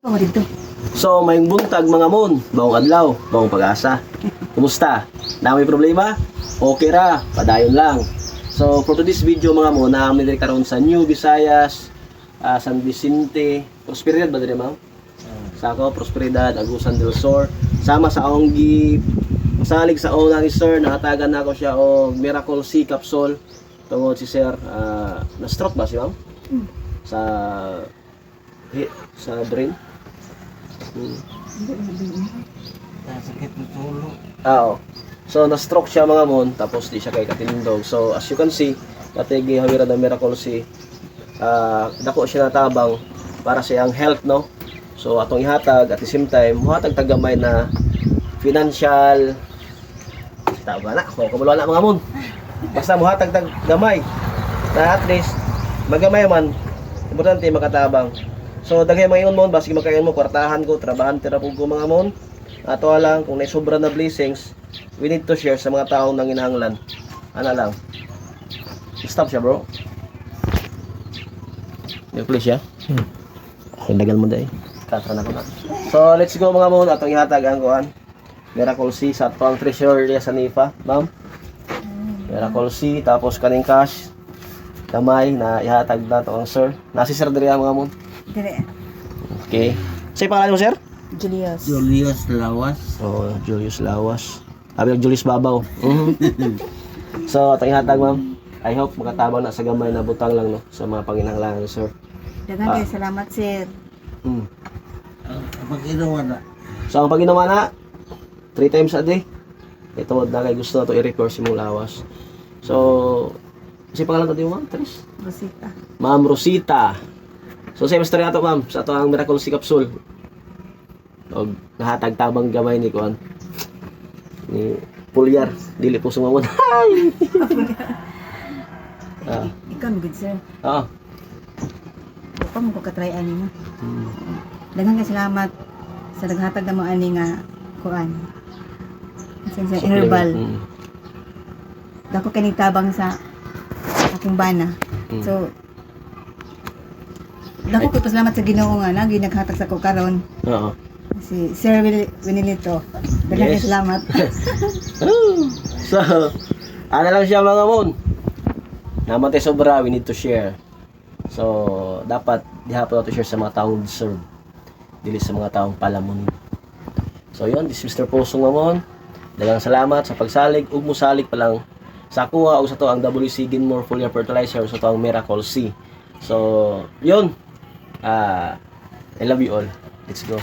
Oh, dito. So, may buntag mga mon, bawang adlaw, bawang pag-asa. Kumusta? Na may problema? Okay ra, padayon lang. So, for today's video mga mon, namin diri karon sa New Visayas, ah, San Vicente, Prosperidad ba diri ma'am? Sa ako, Prosperidad, Agusan del Sur. Sama sa akong gi salig sa una ni Sir, nakatagan na ako siya og Miracle C capsule. Tungod si Sir, ah, na-stroke ba si ma'am? Hmm. Sa sa brain. Hmm. Sakit ng tulo. Ah, Oo. So, na-stroke siya mga mon, tapos di siya kay katilindog. So, as you can see, dati gihawira ng Miracle si ah dako siya natabang para sa iyang health, no? So, atong ihatag at the same time, muhatag tagamay na financial tawag na, ko kabalo na mga mon. Basta muhatag tag gamay. Na at least magamay man importante makatabang. So daghay mga ingon mon basig makayon mo kwartahan ko, trabahan tira ko mga mon. Ato lang kung may sobra na blessings, we need to share sa mga taong nanginahanglan. Ana lang. Stop siya, bro. Yung please siya. Hmm. Kandagan mo dai. Katra na ko na. So, let's go mga mon atong ihatag ang kuan. Miracle C sa ato ang treasure niya sa Nifa, ma'am. Miracle C tapos kaning cash kamay na ihatag na to ang sir. Nasi sir diri ang mga mon. Dire. Okay. Say pangalan mo sir? Julius. Julius Lawas. Oh, Julius Lawas. Sabi ng Julius Babaw. Mhm. so, atong ihatag ma'am. I hope makatabang na sa gamay na butang lang no sa mga panginahanglan sir. Daghang Ah. salamat, sir. Mm. Pag ginawa na. So, ang pag ginawa na, three times a day. Ito, na kay gusto na to i-record si mong lawas. So, si pangalan ko din ma'am? Tris? Rosita. Ma'am Rosita. So, sa story nato ma'am, sa ato ang Miracle C Capsule. O, nahatag tabang gamay ni Kuan. Ni Pulyar. Dili po sumamon. Hi! ah, Ikaw, good, sir. oo. Ikaw mo ko katry ani mo. Hmm. Daghang salamat sa naghatag na mo ani nga kuan. Sa Supplement. herbal. Mm. Dako kini tabang sa akong bana. Mm. So Dako ko pasalamat sa Ginoo nga na ginaghatag sa ko karon Oo. si Sir Winilito. Daghang Yes. salamat. so, ano lang siya mga mon. Naman tayo sobra, we need to share. So, dapat dihapon natin share sa mga taong deserve. Dili sa mga taong palamon. So, yun, this is Mr. Posong Mamon. Dagang salamat sa pagsalig. Ug mo salig pa lang sa kuha o sa to ang WC Ginmore Foliar Fertilizer sa to ang Miracle C. So, yun. Ah, I love you all. Let's go.